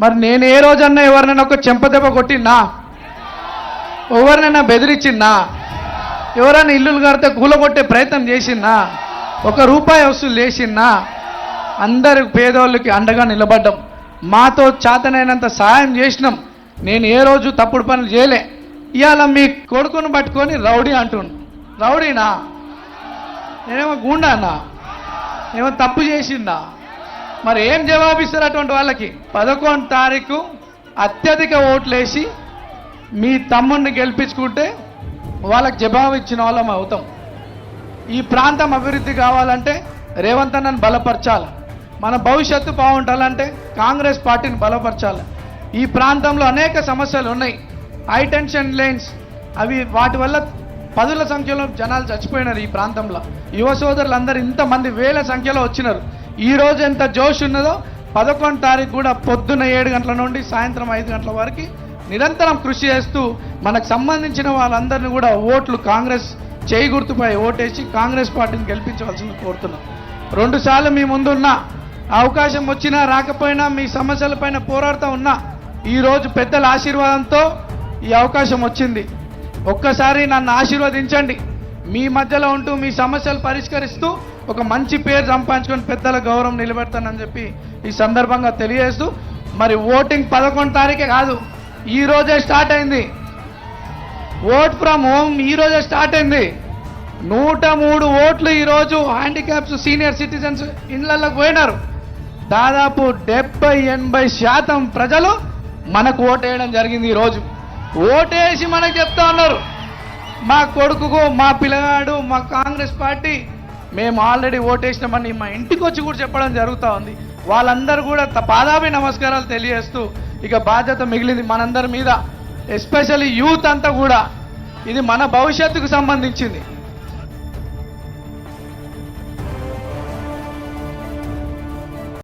మరి నేను ఏ రోజన్నా ఎవరినైనా ఒక చెంపదెబ్బ కొట్టినా? ఎవరినైనా బెదిరించిన్నా ఎవరైనా ఇల్లులు కడితే కూలగొట్టే ప్రయత్నం చేసినా? ఒక రూపాయి వసూలు చేసినా? అందరి పేదోళ్ళకి అండగా నిలబడ్డం. మాతో చేతనైనంత సాయం చేసినాం. నేను ఏ రోజు తప్పుడు పనులు చేయలే. ఇవాళ మీ కొడుకును పట్టుకొని రౌడీ అంటుండు. రౌడీనా? నేనేమో గూండానా? ఏమో తప్పు చేసిందా మరి ఏం జవాబిస్తారు అటువంటి వాళ్ళకి? పదకొండు తారీఖు అత్యధిక ఓట్లేసి మీ తమ్ముడిని గెలిపించుకుంటే వాళ్ళకి జవాబు ఇచ్చిన వాళ్ళం అవుతాం. ఈ ప్రాంతం అభివృద్ధి కావాలంటే రేవంత్ అన్నను బలపరచాలి. మన భవిష్యత్తు బాగుండాలంటే కాంగ్రెస్ పార్టీని బలపరచాలి. ఈ ప్రాంతంలో అనేక సమస్యలు ఉన్నాయి. హై టెన్షన్ లైన్స్ అవి వాటి వల్ల పదుల సంఖ్యలో జనాలు చచ్చిపోయినారు ఈ ప్రాంతంలో. యువ సోదరులు అందరు ఇంతమంది వేల సంఖ్యలో వచ్చినారు. ఈరోజు ఎంత జోష్ ఉన్నదో పదకొండు తారీఖు కూడా పొద్దున్న ఏడు గంటల నుండి సాయంత్రం ఐదు గంటల వరకు నిరంతరం కృషి చేస్తూ మనకు సంబంధించిన వాళ్ళందరినీ కూడా ఓట్లు కాంగ్రెస్ చేయి గుర్తుపై ఓటేసి కాంగ్రెస్ పార్టీని గెలిపించవలసింది కోరుతున్నాం. రెండుసార్లు మీ ముందున్న అవకాశం వచ్చినా రాకపోయినా మీ సమస్యలపైన పోరాడుతూ ఉన్నా ఈరోజు పెద్దల ఆశీర్వాదంతో ఈ అవకాశం వచ్చింది. ఒక్కసారి నన్ను ఆశీర్వదించండి. మీ మధ్యలో ఉంటూ మీ సమస్యలు పరిష్కరిస్తూ ఒక మంచి పేరు సంపాదించుకొని పెద్దల గౌరవం నిలబెడతానని చెప్పి ఈ సందర్భంగా తెలియజేస్తూ మరి ఓటింగ్ పదకొండు తారీఖే కాదు ఈ రోజే స్టార్ట్ అయింది. ఓట్ ఫ్రమ్ హోమ్ ఈ రోజే స్టార్ట్ అయింది. నూట మూడు ఓట్లు ఈరోజు హ్యాండిక్యాప్స్ సీనియర్ సిటిజన్స్ ఇళ్ళలోకి పోయినారు. దాదాపు డెబ్బై ఎనభై శాతం ప్రజలు మనకు ఓటేయడం జరిగింది ఈరోజు ఓటేసి మనకు చెప్తా ఉన్నారు. మా కొడుకుకు మా పిల్లగాడు మా కాంగ్రెస్ పార్టీ మేము ఆల్రెడీ ఓటేసినామని మా ఇంటికి వచ్చి కూడా చెప్పడం జరుగుతూ ఉంది. వాళ్ళందరూ కూడా త- పాదాభి నమస్కారాలు తెలియజేస్తూ ఇక బాధ్యత మిగిలింది మనందరి మీద ఎస్పెషల్లీ యూత్ అంతా కూడా. ఇది మన భవిష్యత్తుకు సంబంధించింది.